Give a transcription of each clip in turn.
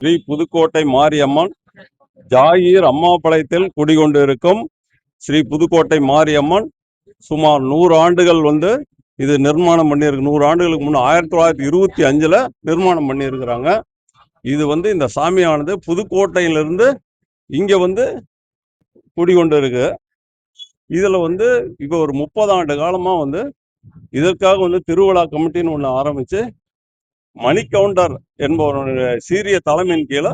ஸ்ரீ புதுக்கோட்டை மாரியம்மன் ஜாகீர் அம்மாபாளையத்தில் குடிகொண்டிருக்கும் ஸ்ரீ புதுக்கோட்டை மாரியம்மன் சுமார் நூறு ஆண்டுகள் வந்து இது நிர்மாணம் பண்ணியிருக்கு. நூறு ஆண்டுகளுக்கு முன்னே ஆயிரத்தி தொள்ளாயிரத்தி இருபத்தி அஞ்சுல நிர்மாணம் பண்ணியிருக்கிறாங்க. இது வந்து இந்த சாமியானது புதுக்கோட்டையிலிருந்து இங்க வந்து குடிகொண்டு இருக்கு இதுல வந்து இப்போ ஒரு முப்பது ஆண்டு காலமா வந்து இதற்காக வந்து திருவிழா கமிட்டின்னு ஒன்று ஆரம்பிச்சு மணிக்கவுண்டர் என்பவருடைய சீரிய தலைமையின் கீழே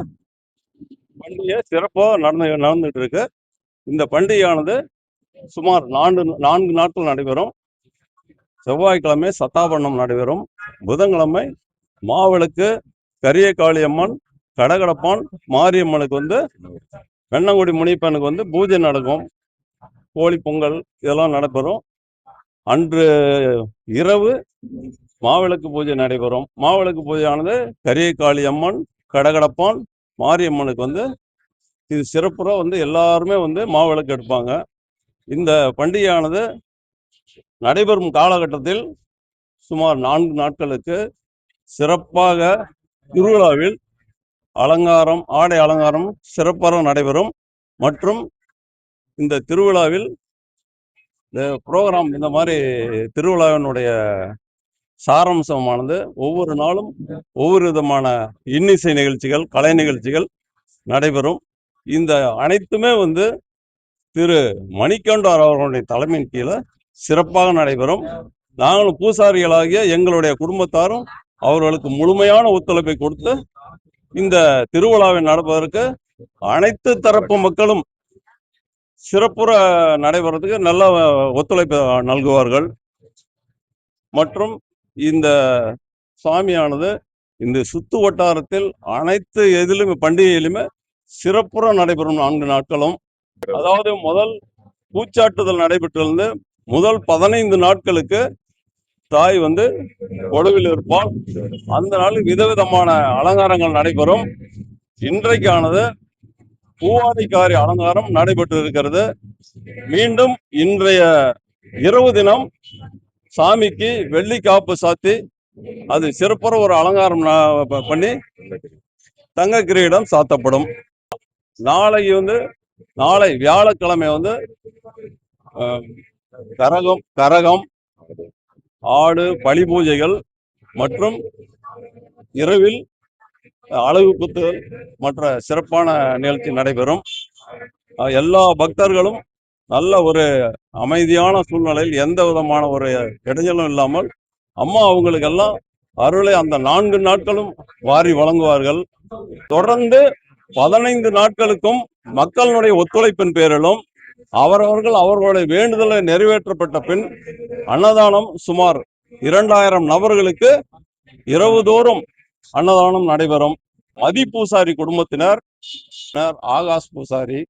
பண்டிகை சிறப்பாக நடந்து நடந்துட்டு இருக்கு இந்த பண்டிகையானது சுமார் நான்கு நான்கு நாட்கள் நடைபெறும். செவ்வாய்க்கிழமை சத்தாபரணம் நடைபெறும். புதன்கிழமை மாவிளக்கு கரியகாளியம்மன் கடகடப்பான் மாரியம்மனுக்கு வந்து வெண்ணங்குடி முனிப்பனுக்கு வந்து பூஜை நடக்கும். கோழி பொங்கல் இதெல்லாம் நடைபெறும். அன்று இரவு மாவிளக்கு பூஜை நடைபெறும். மாவிளக்கு பூஜையானது கரியகாளி அம்மன் கடகடப்பான் மாரியம்மனுக்கு வந்து இது சிறப்புற வந்து எல்லாருமே வந்து மாவிளக்கு எடுப்பாங்க. இந்த பண்டிகையானது நடைபெறும் காலகட்டத்தில் சுமார் நான்கு நாட்களுக்கு சிறப்பாக திருவிழாவில் அலங்காரம் ஆடை அலங்காரம் சிறப்பாக நடைபெறும். மற்றும் இந்த திருவிழாவில் இந்த ப்ரோக்ராம் இந்த மாதிரி திருவிழாவினுடைய சாராம்சமானது. ஒவ்வொரு நாளும் ஒவ்வொரு விதமான இன்னிசை நிகழ்ச்சிகள் கலை நிகழ்ச்சிகள் நடைபெறும். இந்த அனைத்துமே வந்து திரு மணிக்கண்டார் அவர்களுடைய தலைமையின் கீழே சிறப்பாக நடைபெறும். நாங்களும் பூசாரிகளாகிய எங்களுடைய குடும்பத்தாரும் அவர்களுக்கு முழுமையான ஒத்துழைப்பை கொடுத்து இந்த திருவிழாவை நடப்பதற்கு அனைத்து தரப்பு மக்களும் சிறப்புற நடைபெறதுக்கு நல்ல ஒத்துழைப்பு நல்குவார்கள். மற்றும் இந்த சாமியானது இந்த சுத்து வட்டாரத்தில் அனைத்து எதிலுமே பண்டிகையிலுமே சிறப்புற நடைபெறும் நான்கு நாட்களும். அதாவது முதல் பூச்சாட்டுதல் நடைபெற்றிருந்து முதல் பதினைந்து நாட்களுக்கு தாய் வந்து கொழுவில் இருப்பாள். அந்த நாள் விதவிதமான அலங்காரங்கள் நடைபெறும். இன்றைக்கானது பூவாதிக்காரி அலங்காரம் நடைபெற்று இருக்கிறது மீண்டும் இன்றைய இரவு தினம் சாமிக்கு வெள்ளி காப்பு சாத்தி அது சிறப்புற ஒரு அலங்காரம் பண்ணி தங்க கிரீடம் சாத்தப்படும். நாளைக்கு வந்து நாளை வியாழக்கிழமை வந்து கரகம் கரகம் ஆடு பழி பூஜைகள் மற்றும் இரவில் அழகு குத்து மற்ற சிறப்பான நிகழ்ச்சி நடைபெறும். எல்லா பக்தர்களும் நல்ல ஒரு அமைதியான சூழ்நிலையில் எந்த விதமான ஒரு இடைஞ்சலும் இல்லாமல் அம்மா அவங்களுக்கெல்லாம் அருளை அந்த நான்கு நாட்களும் வாரி வழங்குவார்கள். தொடர்ந்து பதினைந்து நாட்களுக்கும் மக்களுடைய ஒத்துழைப்பின் பேரிலும் அவரவர்கள் அவர்களுடைய வேண்டுதலை நிறைவேற்றப்பட்ட பின் அன்னதானம் சுமார் இரண்டாயிரம் நபர்களுக்கு இரவு தோறும் அன்னதானம் நடைபெறும். மதி பூசாரி குடும்பத்தினர் ஆகாஷ் பூசாரி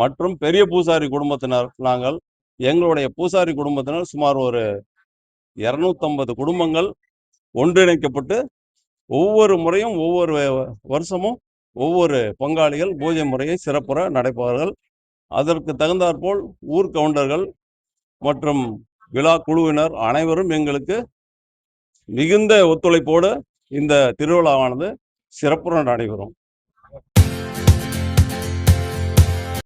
மற்றும் பெரிய பூசாரி குடும்பத்தினர் நாங்கள் எங்களுடைய பூசாரி குடும்பத்தினர் சுமார் ஒரு இரநூத்தம்பது குடும்பங்கள் ஒன்றிணைக்கப்பட்டு ஒவ்வொரு முறையும் ஒவ்வொரு வருஷமும் ஒவ்வொரு பங்காளிகள் பூஜை முறையை சிறப்புற நடைபெறுவார்கள். அதற்கு தகுந்தாற்போல் ஊர் கவுண்டர்கள் மற்றும் விழா குழுவினர் அனைவரும் எங்களுக்கு மிகுந்த ஒத்துழைப்போடு இந்த திருவிழாவானது சிறப்புற நடைபெறும்.